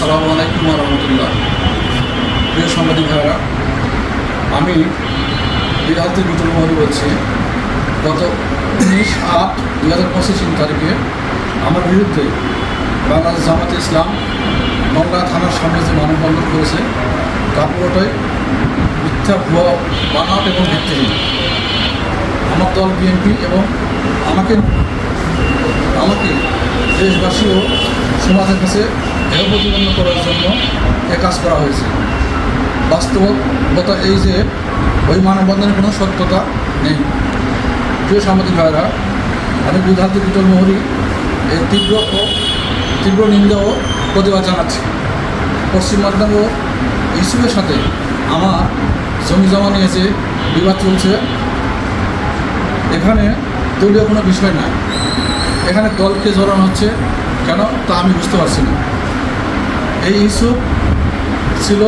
আসসালামু আলাইকুম রহমতুল্লাহ। প্রিয় সাংবাদিক ভাইরা আমি বিরাহাতে বিটুল মোহন বলছি গত উনিশ আট দু হাজার পঁচিশ তারিখে আমার বিরুদ্ধে বাংলাদেশ জামাতে ইসলাম নংলা থানার সামনে যে মানববন্ধন করেছে তা পুরোটাই মিথ্যা, ভুয়া বানাট এবং ভিত্তিহীন। আমার দল, বিএনপি এবং আমাকে আমাকে দেশবাসী ও সমাজের কাছে হেয় প্রতিপন্ন করার জন্য এ কাজ করা হয়েছে। বাস্তবতা এই যে ওই মানববন্ধনের কোনো সত্যতা নেই। প্রিয় সাংবাদিক ভাইরা আমি বুধাতে বিটল মোহরি এর তীব্র ও তীব্র নিন্দা ও প্রতিবাদ জানাচ্ছি। পশ্চিম মাধ্যম সাথে আমার জমি জমা নিয়ে যে বিবাদ চলছে, এখানে দলীয় কোনো বিষয় নাই। এখানে দলকে জড়ানো হচ্ছে, কেন তা আমি বুঝতে পারছি না। এই ইস্যু ছিল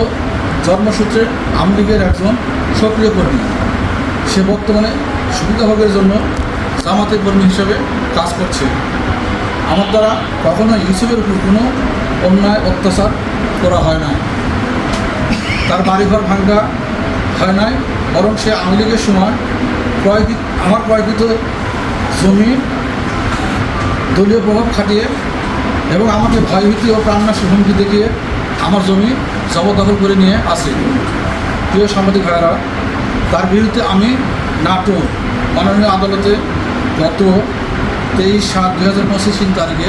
জন্মসূত্রে আওয়ামী লীগের একজন সক্রিয় কর্মী। সে বর্তমানে সুবিধাভোগের জন্য জামাতের কর্মী হিসেবে কাজ করছে। আমার দ্বারা কখনো ইউসুফের উপর কোনো অন্যায়, অত্যাচার করা হয় না তার বাড়িঘর ভাঙ্গা হয় নাই, বরং সে আওয়ামী লীগের সময় ক্রয়কৃত আমার ক্রয়কৃত জমি দলীয় প্রভাব খাটিয়ে এবং আমাকে ভয়ভীতি ও প্রাণনাশের হুমকি দেখিয়ে আমার জমি জবরদখল করে নিয়ে আসে। প্রিয় সাংবাদিক ভাইয়েরা, তার বিরুদ্ধে আমি নাটোর মাননীয় আদালতে গত তেইশ সাত দুই হাজার পঁচিশ তিন তারিখে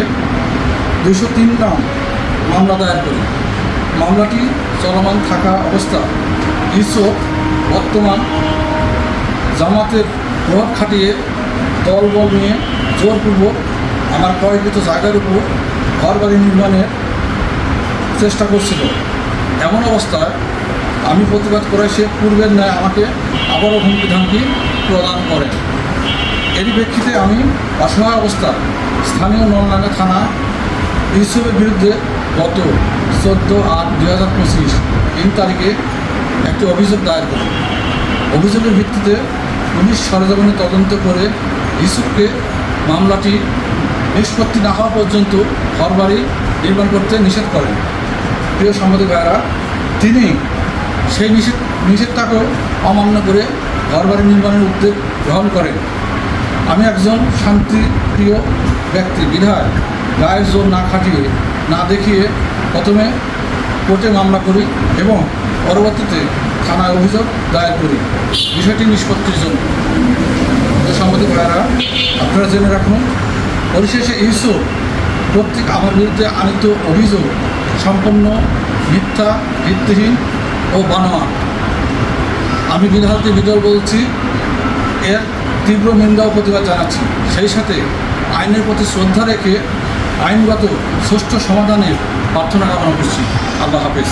দুশো তিন নাম মামলা দায়ের করি। মামলাটি চলমান থাকা অবস্থা ইসব বর্তমান জামাতের প্রভাব খাটিয়ে দলবল নিয়ে জোরপূর্বক আমার ক্রয়কৃত জায়গার উপর ঘর বাড়ি নির্মাণের চেষ্টা করছিল। এমন অবস্থায় আমি প্রতিবাদ করে সে পূর্বের ন্যায় আমাকে আবারও হুমকি ধামকি প্রদান করে। এরই প্রেক্ষিতে আমি অসহায় অবস্থায় স্থানীয় নলডাঙ্গা থানা ইউসুফের বিরুদ্ধে গত চোদ্দ আট দুই হাজার পঁচিশ তিন তারিখে একটি অভিযোগ দায়ের করি। অভিযোগের ভিত্তিতে পুলিশ সরজমিনে তদন্ত করে ইউসুফকে মামলাটি নিষ্পত্তি না হওয়া পর্যন্ত ঘরবাড়ি নির্মাণ করতে নিষেধ করেন। প্রিয় সাংবাদিক ভাইয়েরা, তিনি সেই নিষেধ নিষেধটাকেও অমান্য করে ঘরবাড়ি নির্মাণের উদ্যোগ গ্রহণ করেন। আমি একজন শান্তিপ্রিয় ব্যক্তি, বিধায় গায়ের জোর না খাটিয়ে, না দেখিয়ে প্রথমে কোর্টে মামলা করি এবং পরবর্তীতে থানায় অভিযোগ দায়ের করি। বিষয়টি নিষ্পত্তির জন্য। সাংবাদিক ভাইয়েরা, আপনারা জেনে রাখুন পরিশেষে ইস্যু প্রত্যেক আমার বিরুদ্ধে আনিত অভিযোগ সম্পূর্ণ মিথ্যা, ভিত্তিহীন ও বানোয়া আমি বিধানতে বিদল বলছি, এর তীব্র নিন্দা ও প্রতিবাদ জানাচ্ছি। সেই সাথে আইনের প্রতি শ্রদ্ধা রেখে আইনগত সুষ্ঠু সমাধানের প্রার্থনা কামনা করছি। আল্লাহ হাফেজ।